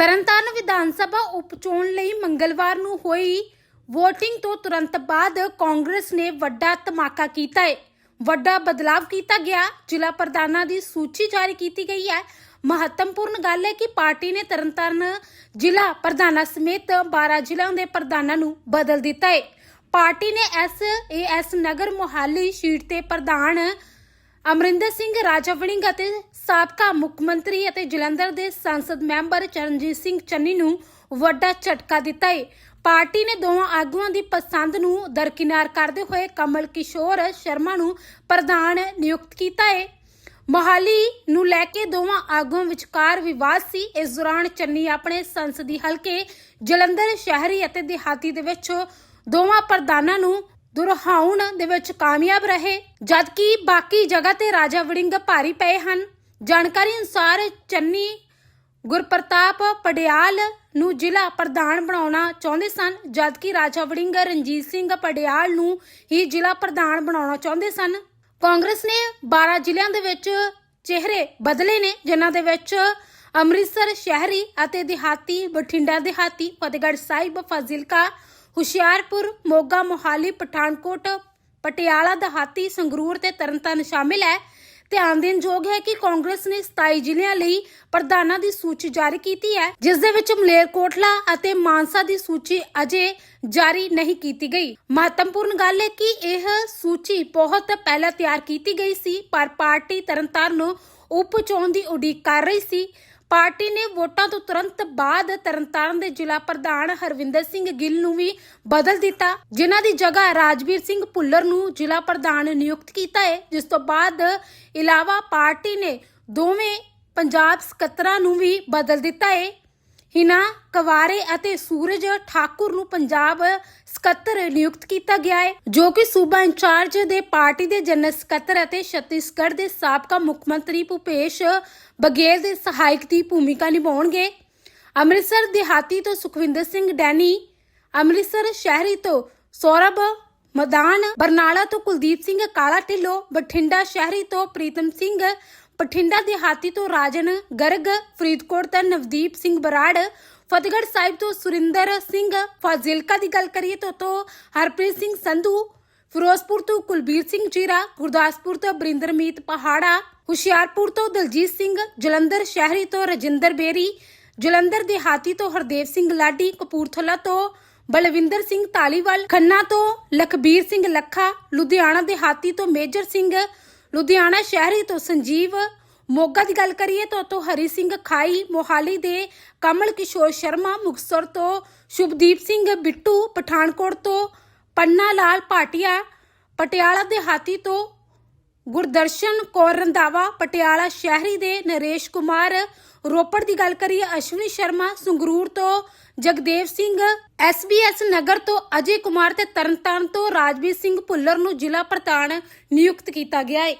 ਤਰਨਤਾਰਨ ਵਿਧਾਨ ਸਭਾ ਉਪਚੋਣ ਲਈ ਮੰਗਲਵਾਰ ਨੂੰ ਹੋਈ VOTING ਤੋਂ ਤੁਰੰਤ ਬਾਅਦ ਕਾਂਗਰਸ ਨੇ ਵੱਡਾ ਧਮਾਕਾ ਕੀਤਾ ਹੈ। ਵੱਡਾ ਬਦਲਾਵ ਕੀਤਾ ਗਿਆ। ਜ਼ਿਲ੍ਹਾ ਪ੍ਰਧਾਨਾਂ ਦੀ ਸੂਚੀ ਜਾਰੀ ਕੀਤੀ ਗਈ ਹੈ। ਮਹੱਤਵਪੂਰਨ ਗੱਲ ਹੈ ਕਿ ਪਾਰਟੀ ਨੇ ਤਰਨਤਾਰਨ ਜ਼ਿਲ੍ਹਾ ਪ੍ਰਧਾਨਾਂ ਸਮੇਤ 12 ਜ਼ਿਲ੍ਹਿਆਂ ਦੇ ਪ੍ਰਧਾਨਾਂ ਨੂੰ ਬਦਲ ਦਿੱਤਾ ਹੈ। ਪਾਰਟੀ ਨੇ S AS Nagar Mohali seat ਤੇ ਪ੍ਰਧਾਨ ਅਮਰਿੰਦਰ ਸਿੰਘ ਰਾਜਾ ਅਤੇ ਸਾਬਕਾ ਮੁੱਖ ਮੰਤਰੀ ਅਤੇ ਜਲੰਧਰ ਦੇ ਸੰਸਦ ਮੈਂਬਰ ਚਰਨਜੀਤ ਸਿੰਘ ਚੰਨੀ ਨੂੰ ਵੱਡਾ ਝਟਕਾ ਦਿੱਤਾ ਹੈ ਪਾਰਟੀ ਨੇ ਦੋਵਾਂ ਆਗੂਆਂ ਦੀ ਪਸੰਦ ਨੂੰ ਦਰਕਿਨਾਰ ਕਰਦੇ ਹੋਏ ਕਮਲ ਕਿਸ਼ੋਰ ਸ਼ਰਮਾ ਨੂੰ ਪ੍ਰਧਾਨ ਨਿਯੁਕਤ ਕੀਤਾ ਹੈ ਮੋਹਾਲੀ ਨੂੰ ਲੈ ਕੇ ਦੋਵਾਂ ਆਗੂਆਂ ਵਿਚਕਾਰ ਵਿਵਾਦ ਸੀ। ਇਸ ਦੌਰਾਨ ਚੰਨੀ ਆਪਣੇ ਸੰਸਦੀ ਹਲਕੇ ਜਲੰਧਰ ਸ਼ਹਿਰੀ ਅਤੇ ਦਿਹਾਤੀ ਦੇ ਵਿੱਚ ਦੋਵਾਂ ਪ੍ਰਧਾਨਾਂ ਨੂੰ ਦੁਰਹਾਉਣ ਦੇ ਵਿੱਚ ਕਾਮਯਾਬ ਰਹੇ, ਜਦਕਿ ਬਾਕੀ ਜਗ੍ਹਾ ਤੇ ਰਾਜਾ ਵੜਿੰਗ ਭਾਰੀ ਪਏ ਹਨ। ਜਾਣਕਾਰੀ ਅਨੁਸਾਰ ਚੰਨੀ ਗੁਰਪ੍ਰਤਾਪ ਪੜਿਆਲ ਨੂੰ ਜ਼ਿਲ੍ਹਾ ਪ੍ਰਧਾਨ ਬਣਾਉਣਾ ਚਾਹੁੰਦੇ ਸਨ, ਜਦਕਿ ਰਾਜਾ ਵੜਿੰਗ ਰਣਜੀਤ ਸਿੰਘ ਪੜਿਆਲ ਨੂੰ ਹੀ ਜ਼ਿਲ੍ਹਾ ਪ੍ਰਧਾਨ ਬਣਾਉਣਾ ਚਾਹੁੰਦੇ ਸਨ। ਕਾਂਗਰਸ ਨੇ 12 ਜ਼ਿਲ੍ਹਿਆਂ ਦੇ ਵਿੱਚ ਚਿਹਰੇ ਬਦਲੇ ਨੇ, ਜਿਨ੍ਹਾਂ ਦੇ ਵਿੱਚ ਅੰਮ੍ਰਿਤਸਰ ਸ਼ਹਿਰੀ ਅਤੇ ਦਿਹਾਤੀ ਬਠਿੰਡਾ ਦਿਹਾਤੀ, ਫਤਿਹਗੜ੍ਹ ਸਾਹਿਬ, ਫਾਜ਼ਿਲਕਾ ਹੁਸ਼ਿਆਰਪੁਰ, ਮੋਗਾ, ਮੋਹਾਲੀ, ਪਠਾਨਕੋਟ, ਪਟਿਆਲਾ, ਦਹਾਤੀ, ਸੰਗਰੂਰ ਤੇ ਤਰਨਤਾਰਨ ਸ਼ਾਮਿਲ ਹੈ। ਧਿਆਨ ਦੇਣ ਯੋਗ ਹੈ ਕਿ ਕਾਂਗਰਸ ਨੇ 27 ਜ਼ਿਲ੍ਹਿਆਂ ਲਈ ਪ੍ਰਧਾਨਾਂ ਦੀ ਸੂਚੀ ਜਾਰੀ ਕੀਤੀ ਹੈ, ਜਿਸ ਦੇ ਵਿੱਚ ਮਲੇਰਕੋਟਲਾ ਅਤੇ ਮਾਨਸਾ ਦੀ ਸੂਚੀ ਅਜੇ ਜਾਰੀ ਨਹੀਂ ਕੀਤੀ ਗਈ। ਮਹੱਤਵਪੂਰਨ ਗੱਲ ਹੈ ਕਿ ਇਹ ਸੂਚੀ ਬਹੁਤ ਪਹਿਲਾਂ ਤਿਆਰ ਕੀਤੀ ਗਈ ਸੀ, ਪਰ ਪਾਰਟੀ ਤਰਨਤਾਰਨ ਨੂੰ ਉਪ ਚੋਣ ਦੀ ਉਡੀਕ ਕਰ ਰਹੀ ਸੀ। ਪਾਰਟੀ ਨੇ ਵੋਟਾਂ ਤੋਂ ਤੁਰੰਤ ਬਾਅਦ ਤਰਨਤਾਰਨ ਦੇ ਜ਼ਿਲ੍ਹਾ ਪ੍ਰਧਾਨ ਹਰਵਿੰਦਰ ਸਿੰਘ ਗਿੱਲ ਨੂੰ ਵੀ ਬਦਲ ਦਿੱਤਾ, ਜਿਨ੍ਹਾਂ ਦੀ ਜਗ੍ਹਾ ਰਾਜਵੀਰ ਸਿੰਘ ਭੁੱਲਰ ਨੂੰ ਜ਼ਿਲ੍ਹਾ ਪ੍ਰਧਾਨ ਨਿਯੁਕਤ ਕੀਤਾ ਹੈ। ਜਿਸ ਤੋਂ ਬਾਅਦ ਇਲਾਵਾ ਪਾਰਟੀ ਨੇ ਦੋਵੇਂ ਪੰਜਾਬ ਸਕੱਤਰਾਂ ਨੂੰ ਵੀ ਬਦਲ ਦਿੱਤਾ ਹੈ। ਹਿਨਾ ਕਵਾਰੇ ਅਤੇ ਸੂਰਜ ਠਾਕੁਰ ਨੂੰ ਪੰਜਾਬ ਸਕੱਤਰ ਨਿਯੁਕਤ ਕੀਤਾ ਗਿਆ ਹੈ, ਜੋ ਕਿ ਸੂਬਾ ਇੰਚਾਰਜ ਦੇ ਪਾਰਟੀ ਦੇ ਜਨਰਲ ਸਕੱਤਰ ਅਤੇ ਛੱਤੀਸਗੜ੍ਹ ਦੇ ਸਾਬਕਾ ਮੁੱਖ ਮੰਤਰੀ ਭੁਪੇਸ਼ ਬਘੇਲ ਦੇ ਸਹਾਇਕ ਦੀ ਭੂਮਿਕਾ ਨਿਭਾਉਣਗੇ। ਅੰਮ੍ਰਿਤਸਰ ਦਿਹਾਤੀ ਤੋਂ ਸੁਖਵਿੰਦਰ ਸਿੰਘ ਡੈਨੀ, ਅੰਮ੍ਰਿਤਸਰ ਸ਼ਹਿਰੀ ਤੋਂ ਸੌਰਭ, ਮਦਾਨ, ਬਰਨਾਲਾ ਤੋਂ ਕੁਲਦੀਪ ਸਿੰਘ ਕਾਲਾ ਢਿੱਲੋਂ, ਬਠਿੰਡਾ ਸ਼ਹਿਰੀ ਤੋਂ ਪ੍ਰੀਤਮ ਸਿੰਘ ਬਠਿੰਡਾ ਦਿਹਾਤੀ ਤੋਂ ਰਾਜਨ ਗਰਗ, ਫਰੀਦਕੋਟ ਤੋਂ ਨਵਦੀਪ ਸਿੰਘ ਬਰਾੜ, ਫਤਿਹਗੜ੍ਹ ਸਾਹਿਬ ਤੋਂ ਸੁਰਿੰਦਰ ਸਿੰਘ ਫਾਜ਼ਿਲਕਾ ਦੀ ਗੱਲ ਕਰੀਏ ਤਾਂ ਤੋਂ ਹਰਪ੍ਰੀਤ ਸਿੰਘ ਸੰਧੂ, ਫਿਰੋਜ਼ਪੁਰ ਤੋਂ ਕੁਲਬੀਰ ਸਿੰਘ ਜੀਰਾ ਗੁਰਦਾਸਪੁਰ ਤੋਂ ਬਰਿੰਦਰਮੀਤ ਪਹਾੜਾ, ਹੁਸ਼ਿਆਰਪੁਰ ਤੋਂ ਦਲਜੀਤ ਸਿੰਘ, ਜਲੰਧਰ ਸ਼ਹਿਰੀ ਤੋਂ ਰਜਿੰਦਰ ਬੇਰੀ, ਜਲੰਧਰ ਦਿਹਾਤੀ ਤੋਂ ਹਰਦੇਵ ਸਿੰਘ ਲਾਡੀ, ਕਪੂਰਥਲਾ ਤੋਂ ਬਲਵਿੰਦਰ ਸਿੰਘ ਧਾਲੀਵਾਲ, ਖੰਨਾ ਤੋਂ ਲਖਬੀਰ ਸਿੰਘ ਲੱਖਾ, ਲੁਧਿਆਣਾ ਦਿਹਾਤੀ ਤੋਂ ਮੇਜਰ ਸਿੰਘ ਲੁਧਿਆਣਾ ਸ਼ਹਿਰੀ ਤੋਂ ਸੰਜੀਵ ਮੋਗਾ ਦੀ ਗੱਲ ਕਰੀਏ ਤਾਂ ਤੋਂ ਹਰੀ ਸਿੰਘ ਖਾਈ ਮੋਹਾਲੀ ਦੇ ਕਮਲ ਕਿਸ਼ੋਰ ਸ਼ਰਮਾ ਮੁਕਤਸਰ ਤੋਂ ਸ਼ੁਭਦੀਪ ਸਿੰਘ ਬਿੱਟੂ ਪਠਾਨਕੋਟ ਤੋਂ ਪੰਨਾ ਲਾਲ ਭਾਟੀਆ ਪਟਿਆਲਾ ਦੇ ਹਾਤੀ ਤੋਂ ਗੁਰਦਰਸ਼ਨ ਕੌਰ ਰੰਧਾਵਾ ਪਟਿਆਲਾ ਸ਼ਹਿਰੀ ਦੇ ਨਰੇਸ਼ ਕੁਮਾਰ ਰੋਪੜ ਦੀ ਗੱਲ ਕਰੀਏ, ਅਸ਼ਵਨੀ ਸ਼ਰਮਾ ਸੰਗਰੂਰ ਤੋਂ, ਜਗਦੇਵ ਸਿੰਘ ਐਸਬੀਐਸ ਨਗਰ ਤੋਂ, ਅਜੇ ਕੁਮਾਰ ਤੇ ਤਰਨਤਾਰਨ ਤੋਂ, ਰਾਜਵੀਰ ਸਿੰਘ ਭੁੱਲਰ ਨੂੰ ਜ਼ਿਲ੍ਹਾ ਪ੍ਰਧਾਨ ਨਿਯੁਕਤ ਕੀਤਾ ਗਿਆ ਹੈ